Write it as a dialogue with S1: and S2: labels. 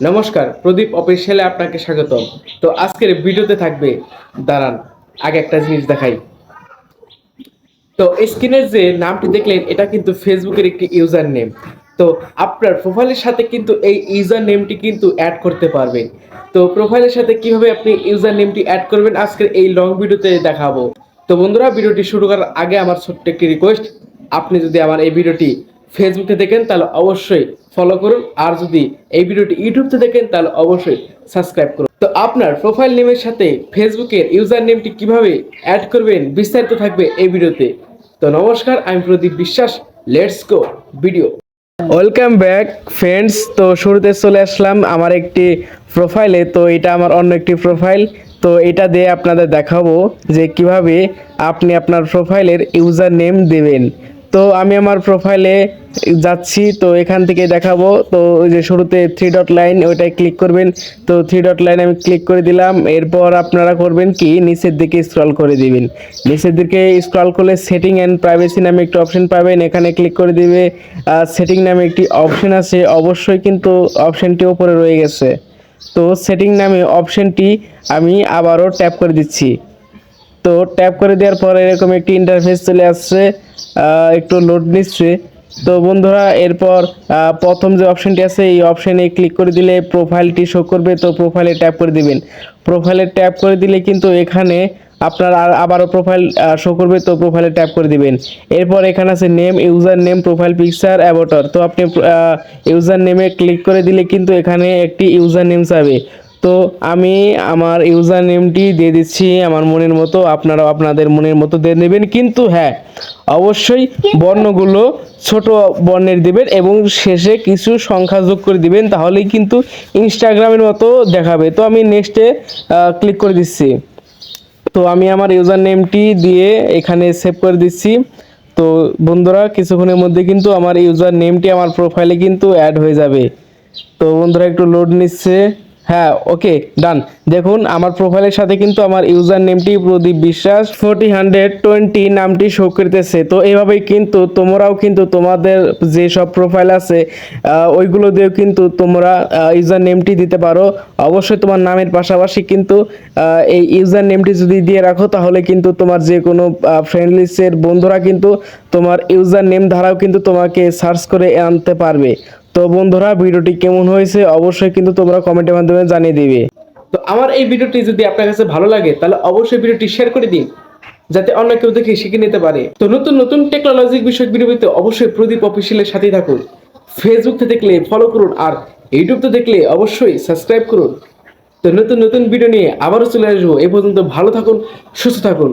S1: নমস্কার, প্রদীপ অফিসিয়ালে আপনাকে স্বাগতম। তো আজকের ভিডিওতে থাকবে, দাঁড়ান, আগে একটা জিনিস দেখাই। তো স্ক্রিনের যে নামটি দেখলেন, এটা কিন্তু ফেসবুকের একটি ইউজার নেম তো আপনার প্রোফাইলের সাথে কিন্তু এই ইউজার নেমটি কিন্তু অ্যাড করতে পারবেন। তো প্রোফাইলের সাথে কীভাবে আপনি ইউজার নেমটি অ্যাড করবেন, আজকের এই লং ভিডিওতে দেখাবো। তো বন্ধুরা, ভিডিওটি শুরু করার আগে আমার ছোট্ট একটি রিকোয়েস্ট আপনি যদি আমার এই ভিডিওটি ফেসবুকে দেখেন, তাহলে অবশ্যই ফলো করুন। আর যদি এই ভিডিওটি ইউটিউবতে দেখেন, তাহলে অবশ্যই সাবস্ক্রাইব করুন। তো আপনার প্রোফাইল নেমের সাথে ফেসবুকের ইউজার নেমটি কীভাবে অ্যাড করবেন, বিস্তারিত থাকবে এই ভিডিওতে। তো নমস্কার, আমি Pradip Biswas. Let's go video welcome back friends তো শুরুতে চলে আসলাম আমার একটি প্রোফাইলে তো এটা আমার অন্য একটি প্রোফাইল তো এটা দিয়ে আপনাদের দেখাবো যে কীভাবে আপনি আপনার প্রোফাইলের ইউজার নেম দেবেন। তো আমি আমার প্রোফাইলে যাচ্ছি, তো এখান থেকে দেখাবো। তো ওই যে শুরুতে থ্রি ডট লাইন ওইটায় ক্লিক করবেন। তো থ্রি ডট লাইন আমি ক্লিক করে দিলাম। এরপর আপনারা করবেন কি, নিচের দিকে স্ক্রল করে দিবেন। নিচের দিকে স্ক্রল করলে সেটিং অ্যান্ড প্রাইভেসি নামে একটি অপশন পাবেন। এখানে ক্লিক করে দিবে। সেটিং নামে একটি অপশন আছে। অবশ্যই কিন্তু অপশনটি ওপরে রয়ে গেছে। তো সেটিং নামে অপশনটি আমি আবারও ট্যাপ করে দিচ্ছি। তো ট্যাপ করে দেওয়ার পর এরকম একটি ইন্টারফেস চলে আসছে। একটু লোড নিচ্ছে। তো বন্ধুরা, এরপর প্রথম যে অপশনটি আছে, এই অপশনে ক্লিক করে দিলে প্রোফাইলটি শো করবে। তো প্রোফাইলে ট্যাপ করে দিবেন। প্রোফাইলে ট্যাপ করে দিলে কিন্তু এখানে আপনার আর আবারও প্রোফাইল শো করবে। তো প্রোফাইলে ট্যাপ করে দিবেন। এরপর এখানে আছে name user name profile picture avatar তো আপনি ইউজার নেমে ক্লিক করে দিলে কিন্তু এখানে একটি ইউজার নেম চাবে তো আমি আমার ইউজার নেমটি দিয়ে দিচ্ছি আমার মনের মতো আপনারাও আপনাদের মনের মতো দিয়ে নেবেন। কিন্তু হ্যাঁ অবশ্যই বর্ণগুলো ছোট বর্ণের দিবেন এবং শেষে কিছু সংখ্যা যোগ করে দিবেন তাহলেই কিন্তু ইনস্টাগ্রামের মতো দেখাবে। তো আমি নেক্সটে ক্লিক করে দিচ্ছি। তো আমি আমার ইউজার নেমটি দিয়ে এখানে সেভ করে দিচ্ছি। তো বন্ধুরা কিছুক্ষণের মধ্যে কিন্তু আমার ইউজার নেমটি আমার প্রোফাইলে কিন্তু অ্যাড হয়ে যাবে। তো বন্ধুরা একটু লোড নিচ্ছে। হ্যাঁ ওকে ডান দেখুন, আমার প্রোফাইলের সাথে কিন্তু আমার user নেমটি Pradip Biswas. Forty hundred twenty নামটি শো করতেছে। তো এইভাবেই কিন্তু তোমরাও কিন্তু তোমাদের যে সব প্রোফাইল আছে ওইগুলো দিয়েও কিন্তু তোমরা ইউজার নেমটি দিতে পারো। অবশ্যই তোমার নামের পাশাপাশি কিন্তু এই ইউজার নেমটি যদি দিয়ে রাখো, তাহলে কিন্তু তোমার যে কোনো ফ্রেন্ড লিস্টের বন্ধুরা কিন্তু তোমার ইউজার নেম দ্বারাও কিন্তু তোমাকে সার্চ করে আনতে পারবে। তো বন্ধুরা, ভিডিওটি কেমন হয়েছে অবশ্যই কিন্তু তোমরা কমেন্টের মাধ্যমে জানিয়ে দিবে। তো আমার এই ভিডিওটি যদি আপনার কাছে ভালো লাগে, তাহলে অবশ্যই ভিডিওটি শেয়ার করে দিন, যাতে অন্য কেউ দেখে শিখে নিতে পারে। তো নতুন নতুন টেকনোলজি বিষয়ক ভিডিও পেতে অবশ্যই প্রদীপ অফিসিয়ালের সাথেই থাকুন। ফেসবুক থেকে দেখলে ফলো করুন আর ইউটিউব থেকে দেখলে অবশ্যই সাবস্ক্রাইব করুন। তো নতুন নতুন ভিডিও নিয়ে আবারও চলে আসব। এ পর্যন্ত ভালো থাকুন, সুস্থ থাকুন।